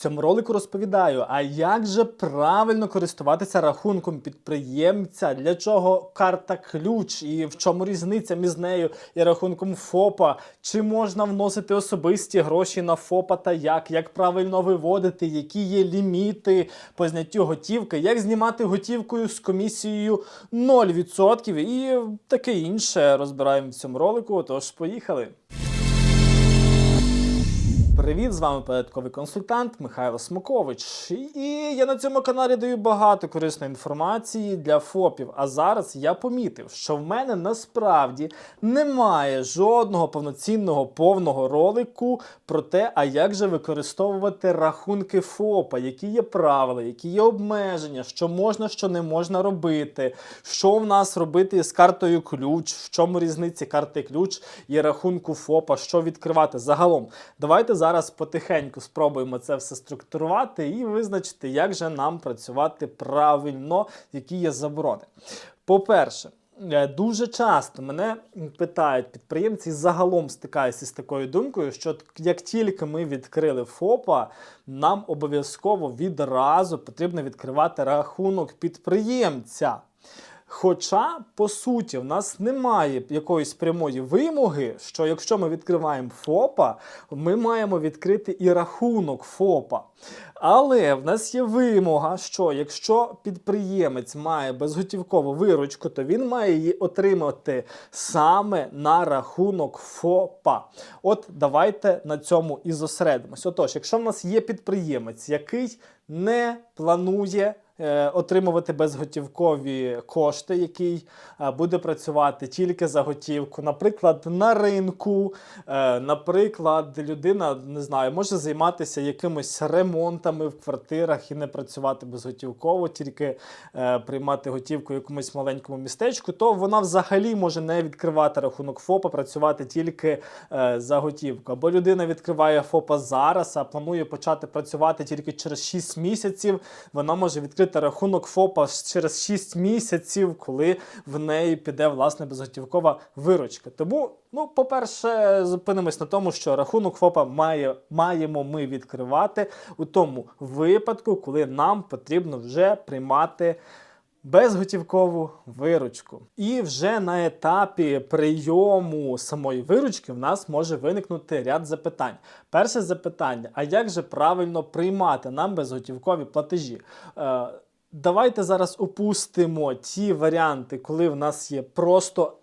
цьому ролику розповідаю, а як же правильно користуватися рахунком підприємця, для чого карта ключ? І в чому різниця між нею і рахунком ФОПа, чи можна вносити особисті гроші на ФОПа та як, як правильно виводити, які є ліміти по зняттю готівки, як знімати готівкою з комісією 0% і таке інше розбираємо в цьому ролику. Тож поїхали. Привіт, з вами податковий консультант Михайло Смокович. І я на цьому каналі даю багато корисної інформації для ФОПів. А зараз я помітив, що в мене насправді немає жодного повноцінного повного ролику про те, а як же використовувати рахунки ФОПа, які є правила, які є обмеження, що можна, що не можна робити, що в нас робити з картою ключ, в чому різниця карти ключ і рахунку ФОПа, що відкривати загалом. Давайте зараз потихеньку спробуємо це все структурувати і визначити, як же нам працювати правильно, які є заборони. По-перше, е, Дуже часто мене питають підприємці, і загалом стикаюся з такою думкою, що як тільки ми відкрили ФОПа, нам обов'язково відразу потрібно відкривати рахунок підприємця. Хоча, по суті, в нас немає якоїсь прямої вимоги, що якщо ми відкриваємо ФОПа, ми маємо відкрити і рахунок ФОПа. Але в нас є вимога, що якщо підприємець має безготівкову виручку, то він має її отримати саме на рахунок ФОПа. От давайте на цьому і зосередимось. Отож, якщо в нас є підприємець, який не планує отримувати безготівкові кошти, який е, буде працювати тільки за готівку. Наприклад, на ринку, е, наприклад, людина не знаю, може займатися якимось ремонтами в квартирах і не працювати безготівково, тільки е, приймати готівку в якомусь маленькому містечку, то вона взагалі може не відкривати рахунок ФОПа, працювати тільки е, за готівку. Або людина відкриває ФОПа зараз, а планує почати працювати тільки через 6 місяців. Вона може відкрити рахунок ФОПа через 6 місяців, коли в неї піде власне безготівкова виручка. Тому, ну, по-перше, зупинимось на тому, що рахунок ФОПа має, маємо ми відкривати у тому випадку, коли нам потрібно вже приймати. Безготівкову виручку. І вже на етапі прийому самої виручки в нас може виникнути ряд запитань. Перше запитання: а як же правильно приймати нам безготівкові платежі? Е, Давайте зараз опустимо ті варіанти, коли в нас є просто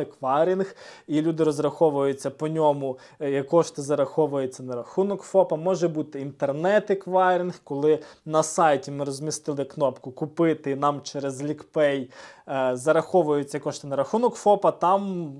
еквайринг, і люди розраховуються по ньому, е, кошти зараховуються на рахунок ФОПа. Може бути інтернет-еквайринг, коли на сайті ми розмістили кнопку Купити нам через е, зараховуються кошти на рахунок ФОПа. Там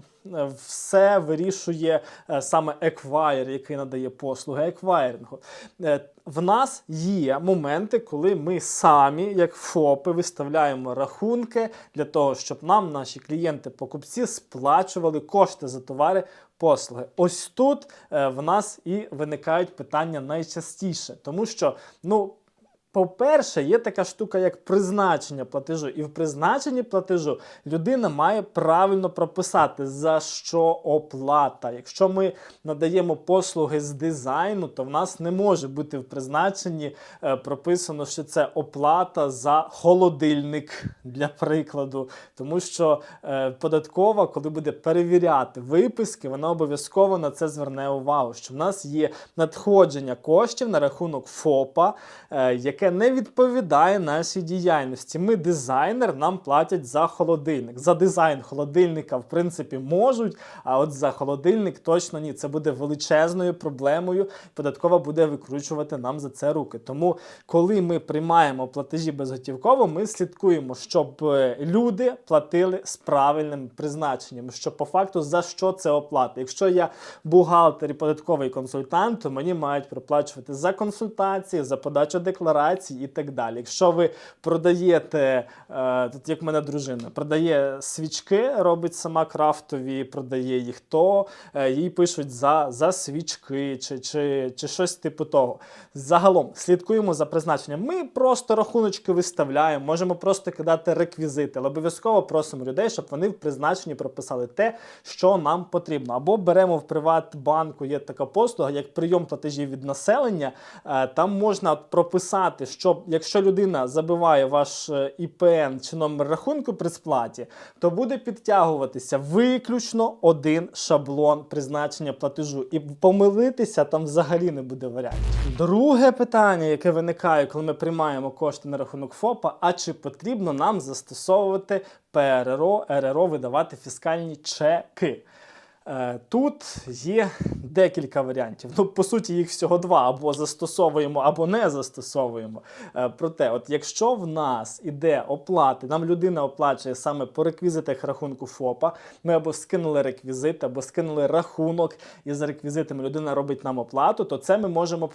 все вирішує е, саме еквайр, який надає послуги еквайрингу. Е, В нас є моменти, коли ми самі, як ФОПи, виставляємо рахунки для того, щоб нам наші клієнти-покупці сплачували кошти за товари. Послуги. Ось тут е, в нас і виникають питання найчастіше, тому що, ну, по-перше, є така штука, як призначення платежу. І в призначенні платежу людина має правильно прописати, за що оплата. Якщо ми надаємо послуги з дизайну, то в нас не може бути в призначенні е, прописано, що це оплата за холодильник, для прикладу. Тому що е, податкова, коли буде перевіряти виписки, вона обов'язково на це зверне увагу, що в нас є надходження коштів на рахунок ФОПа, е, яке не відповідає нашій діяльності. Ми дизайнер, нам платять за холодильник. За дизайн холодильника, в принципі, можуть, а от за холодильник точно ні. Це буде величезною проблемою. Податкова буде викручувати нам за це руки. Тому, коли ми приймаємо платежі безготівково, ми слідкуємо, щоб е, люди платили з правильним призначенням. Що по факту за що це оплата? Якщо я бухгалтер і податковий консультант, то мені мають проплачувати за консультації, за подачу декларації операцій і так далі. Якщо ви продаєте, е, тут як мене дружина, продає свічки, робить сама крафтові, продає їх, то е, їй пишуть за, за свічки чи, чи, чи щось типу того. Загалом слідкуємо за призначенням. Ми просто рахуночки виставляємо, можемо просто кидати реквізити, але обов'язково просимо людей, щоб вони в призначенні прописали те, що нам потрібно. Або беремо в Приватбанку, є така послуга, як прийом платежів від населення. Е, Там можна прописати, що якщо людина забиває ваш е, ІПН чи номер рахунку при сплаті, то буде підтягуватися виключно один шаблон призначення платежу. І помилитися там взагалі не буде варіантів. Друге питання, яке виникає, коли ми приймаємо кошти на рахунок ФОПа, а чи потрібно нам застосовувати ПРРО, РРО, видавати фіскальні чеки? Е, Тут є декілька варіантів. Ну, по суті, їх всього два: або застосовуємо, або не застосовуємо. Е, Проте, от якщо в нас іде оплати, нам людина оплачує саме по реквізитах рахунку ФОПа, ми або скинули реквізит, або скинули рахунок, і за реквізитами людина робить нам оплату, то це ми можемо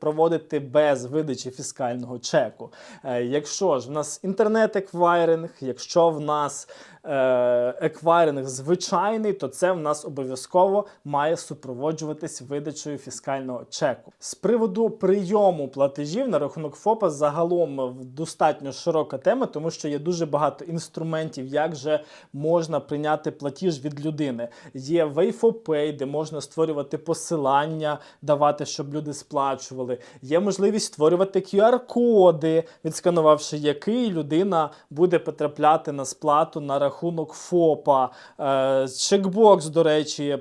проводити без видачі фіскального чеку. Е, Якщо ж в нас інтернет-еквайринг, якщо в нас еквайринг звичайний, то це в нас обов'язково має супроводжуватись видачею фіскального чеку. З приводу прийому платежів на рахунок ФОПа загалом достатньо широка тема, тому що є дуже багато інструментів, як же можна прийняти платіж від людини. Є Wayfopay, де можна створювати посилання, давати, щоб люди сплачували. Є можливість створювати QR-коди, відсканувавши який людина буде потрапляти на сплату на рахунок ФОПа. Е, чекбокс, до речі,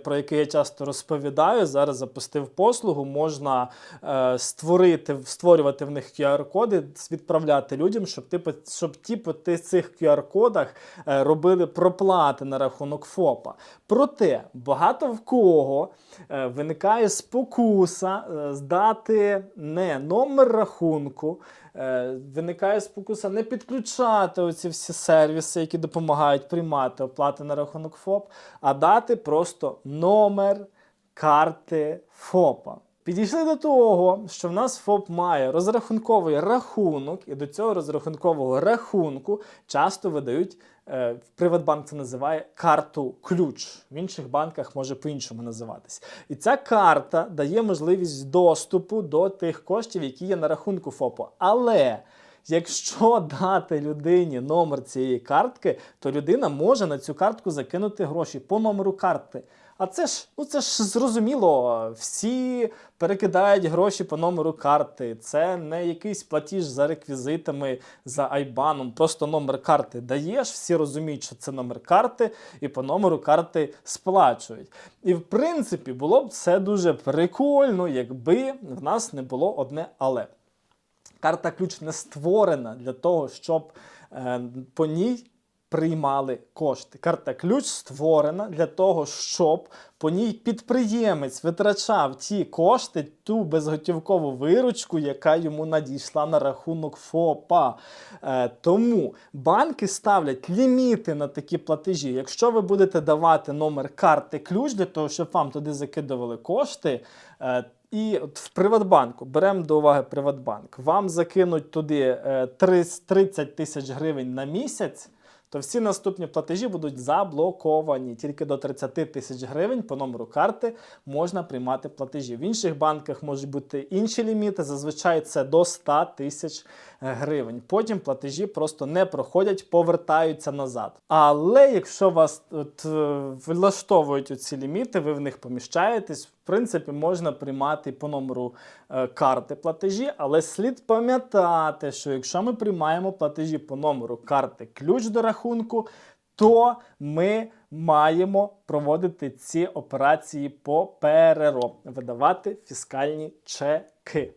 про який я часто розповідаю. Зараз запустив послугу. Можна е, створити, створювати в них QR-коди, відправляти людям, щоб типу, щоб ті по цих QR-кодах е, робили проплати на рахунок ФОПа. Проте багато в кого е, виникає спокуса е, здати не номер рахунку. Е, Виникає спокуса не підключати оці всі сервіси, які допомагають приймати оплати на рахунок ФОП, а дати просто номер карти ФОПа. Підійшли до того, що в нас ФОП має розрахунковий рахунок, і до цього розрахункового рахунку часто видають. Е, Приватбанк це називає карту ключ. В інших банках може по-іншому називатись. І ця карта дає можливість доступу до тих коштів, які є на рахунку ФОПу. Але Якщо дати людині номер цієї картки, то людина може на цю картку закинути гроші по номеру карти. А це ж, ну це ж зрозуміло, всі перекидають гроші по номеру карти. Це не якийсь платіж за реквізитами, за айбаном. Просто номер карти даєш, всі розуміють, що це номер карти, і по номеру карти сплачують. І в принципі було б це дуже прикольно, якби в нас не було одне але. Карта ключ не створена для того, щоб е, по ній приймали кошти. Карта ключ створена для того, щоб по ній підприємець витрачав ті кошти, ту безготівкову виручку, яка йому надійшла на рахунок ФОПа. Е, тому банки ставлять ліміти на такі платежі. Якщо ви будете давати номер карти ключ для того, щоб вам туди закидували кошти. е, і от в Приватбанку беремо до уваги Приватбанк. Вам закинуть туди е, 30 тисяч гривень на місяць, то всі наступні платежі будуть заблоковані. Тільки до 30 тисяч гривень по номеру карти можна приймати платежі. В інших банках можуть бути інші ліміти. Зазвичай це до 100 тисяч гривень. Потім платежі просто не проходять, повертаються назад. Але якщо вас от, е, влаштовують ці ліміти, ви в них поміщаєтесь. Принципі, можна приймати по номеру е, карти платежі, але слід пам'ятати, що якщо ми приймаємо платежі по номеру карти ключ до рахунку, то ми маємо проводити ці операції по ПРРО, видавати фіскальні чеки.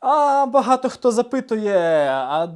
А багато хто запитує, а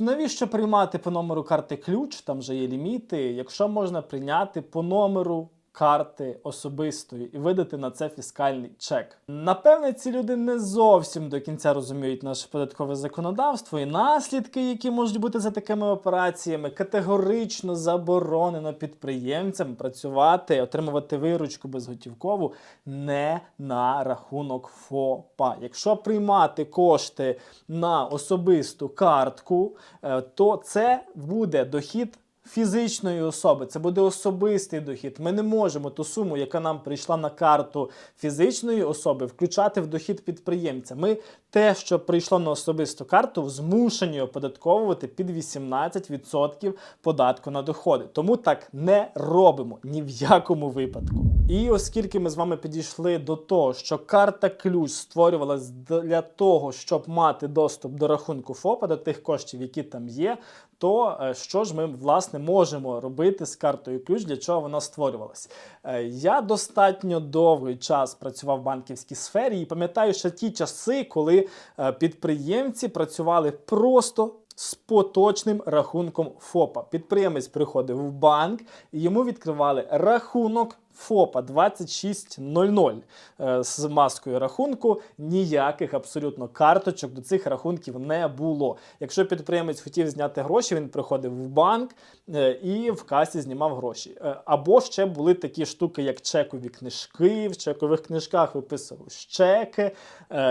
навіщо приймати по номеру карти ключ? Там же є ліміти. Якщо можна прийняти по номеру карти особистої і видати на це фіскальний чек. Напевне, ці люди не зовсім до кінця розуміють наше податкове законодавство і наслідки, які можуть бути за такими операціями, категорично заборонено підприємцям працювати, отримувати виручку безготівкову не на рахунок ФОПа. Якщо приймати кошти на особисту картку, е, то це буде дохід. Фізичної особи це буде особистий дохід. Ми не можемо ту суму, яка нам прийшла на карту фізичної особи, включати в дохід підприємця. Ми те, що прийшло на особисту карту, змушені оподатковувати під 18% податку на доходи. Тому так не робимо ні в якому випадку. І оскільки ми з вами підійшли до того, що карта ключ створювалась для того, щоб мати доступ до рахунку ФОПа, до тих коштів, які там є, то е, що ж ми власне можемо робити з картою ключ, для чого вона створювалась? Е, Я достатньо довгий час працював в банківській сфері і пам'ятаю ще ті часи, коли е, підприємці працювали просто. З поточним рахунком ФОПа. Підприємець приходив в банк і йому відкривали рахунок ФОПа 2600 е, з маскою рахунку. Ніяких абсолютно карточок до цих рахунків не було. Якщо підприємець хотів зняти гроші, він приходив в банк е, і в касі знімав гроші. Е, Або ще були такі штуки, як чекові книжки. В чекових книжках виписували чеки.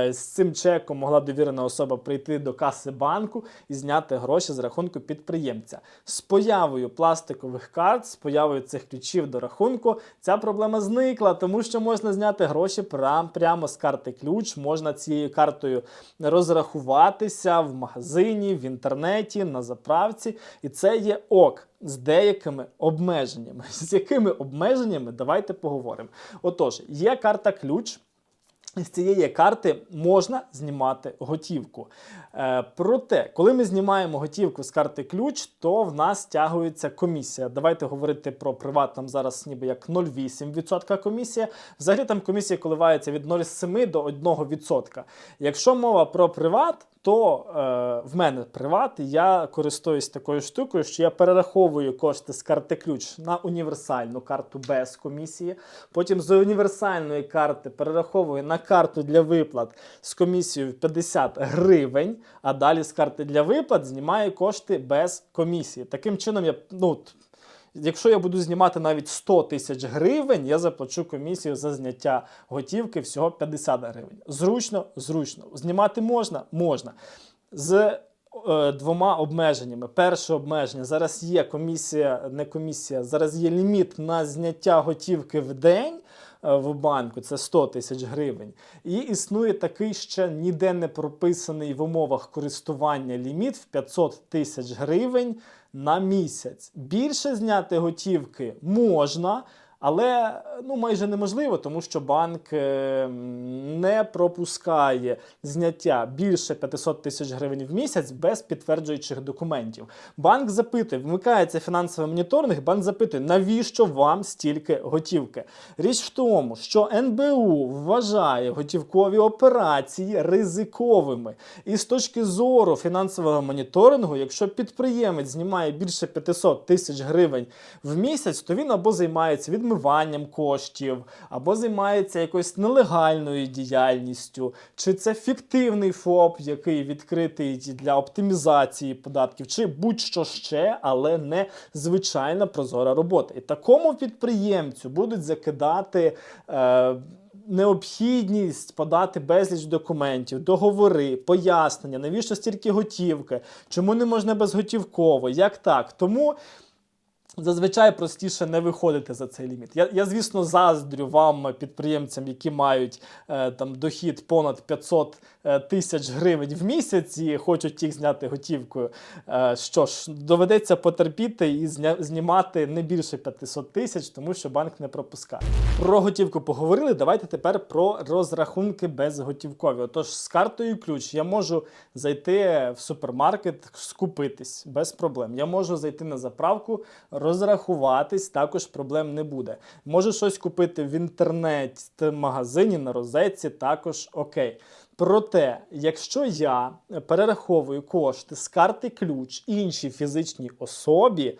З цим чеком могла довірена особа прийти до каси банку і зняти гроші з рахунку підприємця. З появою пластикових карт, з появою цих ключів до рахунку, ця проблема зникла, тому що можна зняти гроші прям, прямо з карти ключ. Можна цією картою розрахуватися в магазині, в інтернеті, на заправці. І це є ок. З деякими обмеженнями. З якими обмеженнями давайте поговоримо. Отож, є карта ключ. З цієї карти можна знімати готівку. Е, проте, коли ми знімаємо готівку з карти ключ, то в нас стягується комісія. Давайте говорити про приват, там зараз ніби як 0,8% комісія. Взагалі там комісія коливається від 0,7 до 1%. Якщо мова про приват, то е, в мене приват, я користуюсь такою штукою, що я перераховую кошти з карти ключ на універсальну карту без комісії. Потім з універсальної карти перераховую на карту для виплат з комісією 50 гривень, а далі з карти для виплат знімаю кошти без комісії. Таким чином, я ну. Якщо я буду знімати навіть 100 тисяч гривень, я заплачу комісію за зняття готівки всього 50 гривень. Зручно, зручно. Знімати можна? Можна. З е, двома обмеженнями. Перше обмеження зараз є комісія, не комісія, зараз є ліміт на зняття готівки в день. Е, В банку це 100 тисяч гривень, і існує такий ще ніде не прописаний в умовах користування ліміт в 500 тисяч гривень на місяць. Більше зняти готівки можна, але ну, майже неможливо, тому що банк е, не пропускає зняття більше 500 тисяч гривень в місяць без підтверджуючих документів. Банк запитує, вмикається фінансовий моніторинг, банк запитує, навіщо вам стільки готівки? Річ в тому, що НБУ вважає готівкові операції ризиковими. І з точки зору фінансового моніторингу, якщо підприємець знімає більше 500 тисяч гривень в місяць, то він або займається відмиванням коштів, або займається якоюсь нелегальною діяльністю, чи це фіктивний ФОП, який відкритий для оптимізації податків, чи будь-що ще, але не звичайна прозора робота. І такому підприємцю будуть закидати. Е, Необхідність подати безліч документів, договори, пояснення, навіщо стільки готівки, чому не можна безготівково, як так. Тому зазвичай простіше не виходити за цей ліміт. Я, я звісно, заздрю вам, підприємцям, які мають е, там дохід понад 500 е, тисяч гривень в місяць і хочуть їх зняти готівкою. Е, що ж, доведеться потерпіти і зня, знімати не більше 500 тисяч, тому що банк не пропускає. Про готівку поговорили. Давайте тепер про розрахунки безготівкові. Отож, з картою ключ я можу зайти в супермаркет, скупитись без проблем. Я можу зайти на заправку, розрахуватись, також проблем не буде. Може щось купити в інтернет-магазині на розетці, також окей. Проте, якщо я перераховую кошти з карти ключ іншій фізичній особі,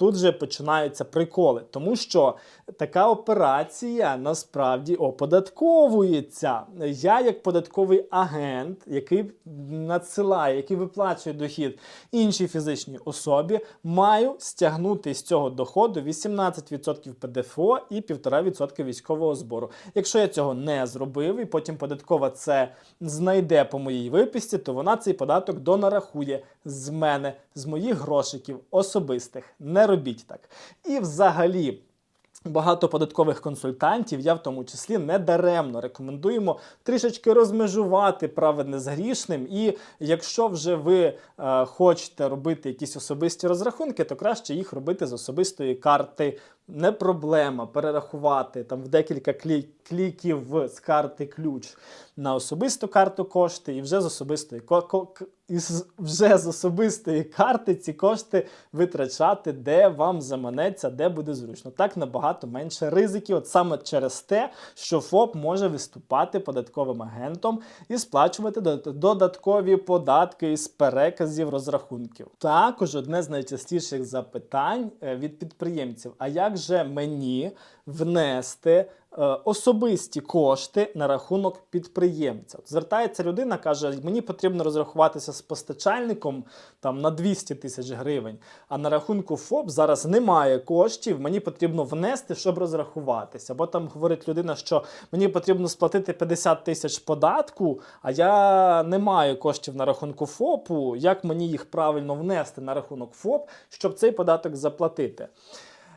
тут же починаються приколи, тому що така операція насправді оподатковується. Я, як податковий агент, який надсилає, який виплачує дохід іншій фізичній особі, маю стягнути з цього доходу 18% ПДФО і 1,5% військового збору. Якщо я цього не зробив, і потім податкова це знайде по моїй виписці, то вона цей податок донарахує з мене, з моїх грошиків особистих. Не робіть так. І взагалі. Багато податкових консультантів, я в тому числі не даремно рекомендуємо трішечки розмежувати праведне з грішним. І якщо вже ви е, хочете робити якісь особисті розрахунки, то краще їх робити з особистої карти. Не проблема перерахувати там в декілька кліків з карти ключ на особисту карту кошти, і вже з особистої і вже з особистої карти ці кошти витрачати, де вам заманеться, де буде зручно. Так набагато менше ризиків, от саме через те, що ФОП може виступати податковим агентом і сплачувати додаткові податки із переказів розрахунків. Також одне з найчастіших запитань е, від підприємців: а як же мені внести е, особисті кошти на рахунок підприємця. Звертається людина, каже: мені потрібно розрахуватися з постачальником там на 200 тисяч гривень. А на рахунку ФОП зараз немає коштів. Мені потрібно внести, щоб розрахуватися. Або там говорить людина, що мені потрібно сплатити 50 тисяч податку, а я не маю коштів на рахунку ФОПу. Як мені їх правильно внести на рахунок ФОП, щоб цей податок заплатити?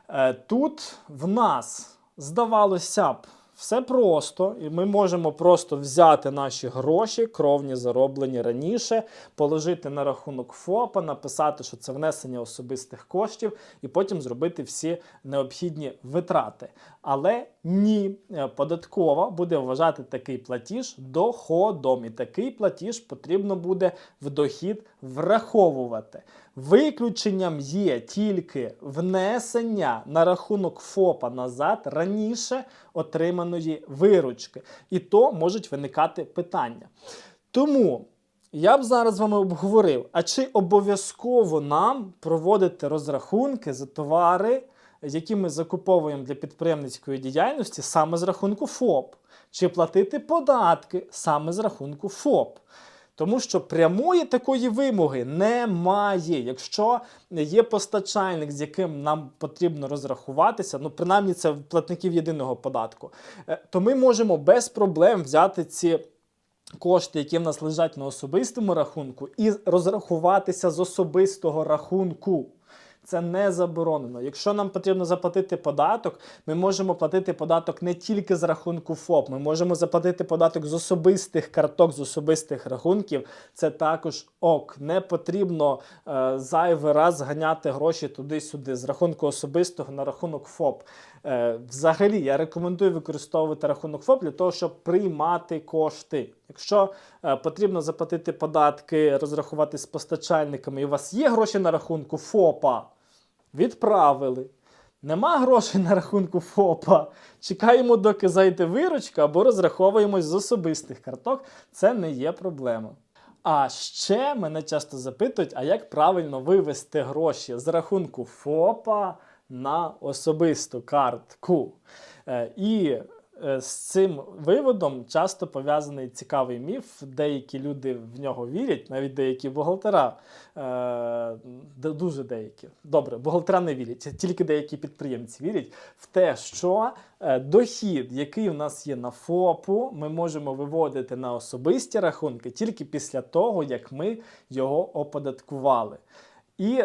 Е, Тут в нас здавалося б все просто, і ми можемо просто взяти наші гроші, кровні зароблені раніше, положити на рахунок ФОПа, написати, що це внесення особистих коштів, і потім зробити всі необхідні витрати. Але ні, е, податкова буде вважати такий платіж доходом, і такий платіж потрібно буде в дохід враховувати. Виключенням є тільки внесення на рахунок ФОПа назад раніше отриманої виручки. І то можуть виникати питання. Тому я б зараз з вами обговорив, а чи обов'язково нам проводити розрахунки за товари, які ми закуповуємо для підприємницької діяльності саме з рахунку ФОП, чи платити податки саме з рахунку ФОП. Тому що прямої такої вимоги немає. Якщо є постачальник, з яким нам потрібно розрахуватися, ну принаймні це платників єдиного податку, е, то ми можемо без проблем взяти ці. Кошти, які в нас лежать на особистому рахунку, і розрахуватися з особистого рахунку. Це не заборонено. Якщо нам потрібно заплатити податок, ми можемо платити податок не тільки з рахунку ФОП, ми можемо заплатити податок з особистих карток, з особистих рахунків. Це також ок. Не потрібно е, зайвий раз ганяти гроші туди-сюди з рахунку особистого на рахунок ФОП. Е, взагалі, я рекомендую використовувати рахунок ФОП для того, щоб приймати кошти. Якщо е, потрібно заплатити податки, розрахувати з постачальниками, і у вас є гроші на рахунку ФОПа, відправили. Нема грошей на рахунку ФОПа. Чекаємо, доки зайде виручка, або розраховуємось з особистих карток. Це не є проблема. А ще мене часто запитують, а як правильно вивести гроші з рахунку ФОПа на особисту картку. Е, І з цим виводом часто пов'язаний цікавий міф. Деякі люди в нього вірять, навіть деякі бухгалтера, е, дуже деякі. Добре, бухгалтера не вірять, тільки деякі підприємці вірять в те, що е, дохід, який у нас є на ФОПу, ми можемо виводити на особисті рахунки тільки після того, як ми його оподаткували. І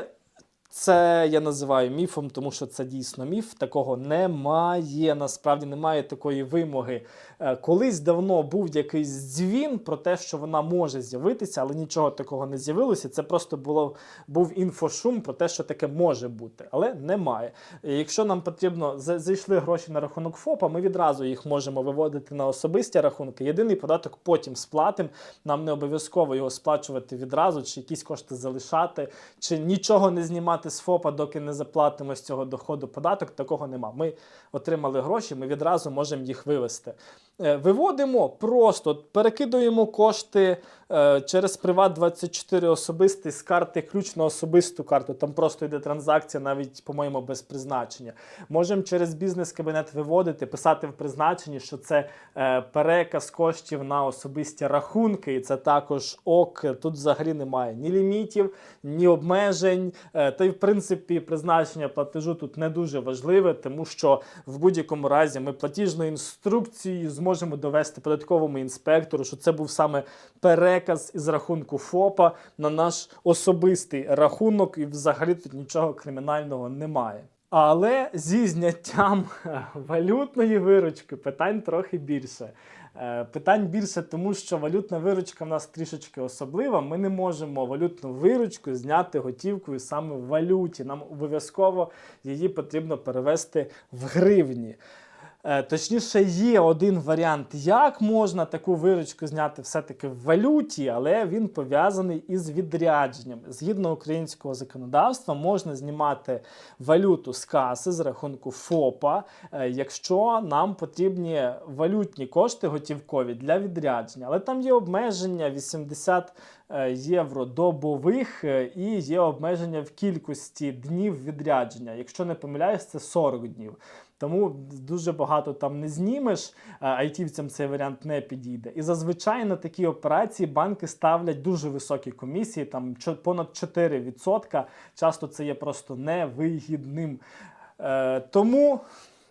це я називаю міфом, тому що це дійсно міф. Такого немає. Насправді немає такої вимоги. Е, Колись давно був якийсь дзвін про те, що вона може з'явитися, але нічого такого не з'явилося. Це просто було, був інфошум про те, що таке може бути, але немає. Якщо нам потрібно за- зайшли гроші на рахунок ФОПа, ми відразу їх можемо виводити на особисті рахунки. Єдиний податок потім сплатимо. Нам не обов'язково його сплачувати відразу, чи якісь кошти залишати, чи нічого не знімати з ФОПа, доки не заплатимо з цього доходу податок. Такого нема. Ми отримали гроші, ми відразу можемо їх вивести. Е, Виводимо просто, перекидуємо кошти е, через Приват 24 особистий з карти ключ на особисту карту. Там просто йде транзакція, навіть, по-моєму, без призначення. Можемо через бізнес-кабінет виводити, писати в призначенні, що це е, переказ коштів на особисті рахунки, і це також ок. Тут взагалі немає ні лімітів, ні обмежень. Та й в принципі призначення платежу тут не дуже важливе, тому що в будь-якому разі ми платіжною інструкцією зможемо довести податковому інспектору, що це був саме переказ із рахунку ФОПа на наш особистий рахунок, і взагалі тут нічого кримінального немає. Але зі зняттям е, валютної виручки питань трохи більше. Е, Питань більше, тому що валютна виручка в нас трішечки особлива. Ми не можемо валютну виручку зняти готівкою саме в валюті. Нам обов'язково її потрібно перевести в гривні. Е, Точніше, є один варіант, як можна таку виручку зняти все-таки в валюті, але він пов'язаний із відрядженням. Згідно українського законодавства, можна знімати валюту з каси з рахунку ФОПа, е, якщо нам потрібні валютні кошти готівкові для відрядження. Але там є обмеження 80 е, євро добових і є обмеження в кількості днів відрядження. Якщо не помиляюсь, це 40 днів. Тому дуже багато там не знімеш, а айтівцям цей варіант не підійде. І зазвичай на такі операції банки ставлять дуже високі комісії, там понад 4%. Часто це є просто невигідним. Е, тому.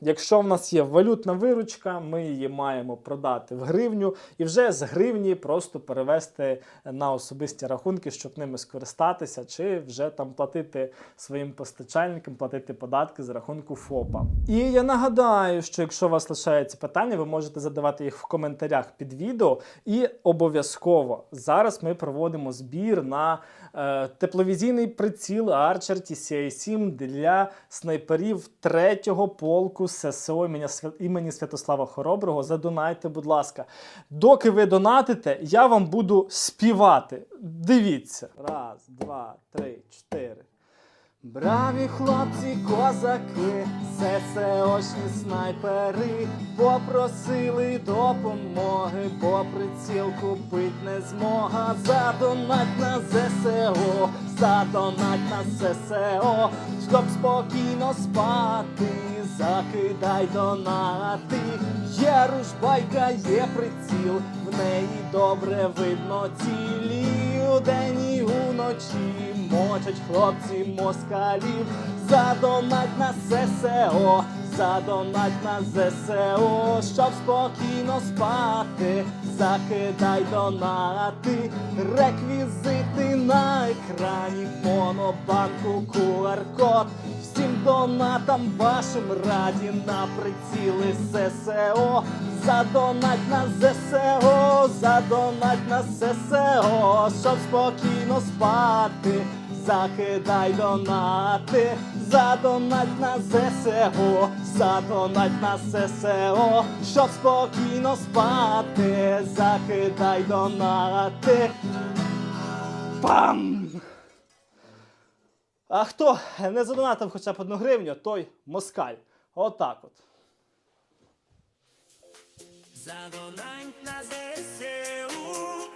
Якщо в нас є валютна виручка, ми її маємо продати в гривню і вже з гривні просто перевести на особисті рахунки, щоб ними скористатися, чи вже там платити своїм постачальникам, платити податки з рахунку ФОПа. І я нагадаю, що якщо у вас лишаються питання, ви можете задавати їх в коментарях під відео. І обов'язково зараз ми проводимо збір на тепловізійний приціл Archer TCA-7 для снайперів 3-го полку ССО імені Святослава Хороброго. Задонайте, будь ласка. Доки ви донатите, я вам буду співати. Дивіться. Раз, два, три, чотири. Браві хлопці, козаки, ССОшні снайпери попросили допомоги, бо приціл купить не змога. Задонать на ЗСО, задонать на ССО, щоб спокійно спати, закидай донати. Є ружбайка, є приціл, в неї добре видно цілі удень і уночі мочать хлопці москалів, задонать на ССО, задонать на ЗСО, щоб спокійно спати, закидай донати, реквізити на екрані, монобанку, QR-код. Всім донатам вашим раді на приціли ССО, задонать на ЗСО, задонать на ССО, щоб спокійно спати, закидай донати, задонать на ЗСО, задонать на ССО, щоб спокійно спати, закидай донати. Пам! А хто не задонатив хоча б одну гривню, той москаль. Отак от. Задонань на ЗСУ,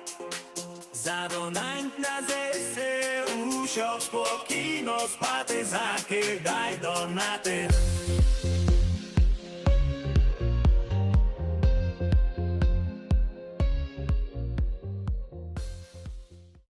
задонань на ЗСУ, щоб спокійно спати, закидай донати.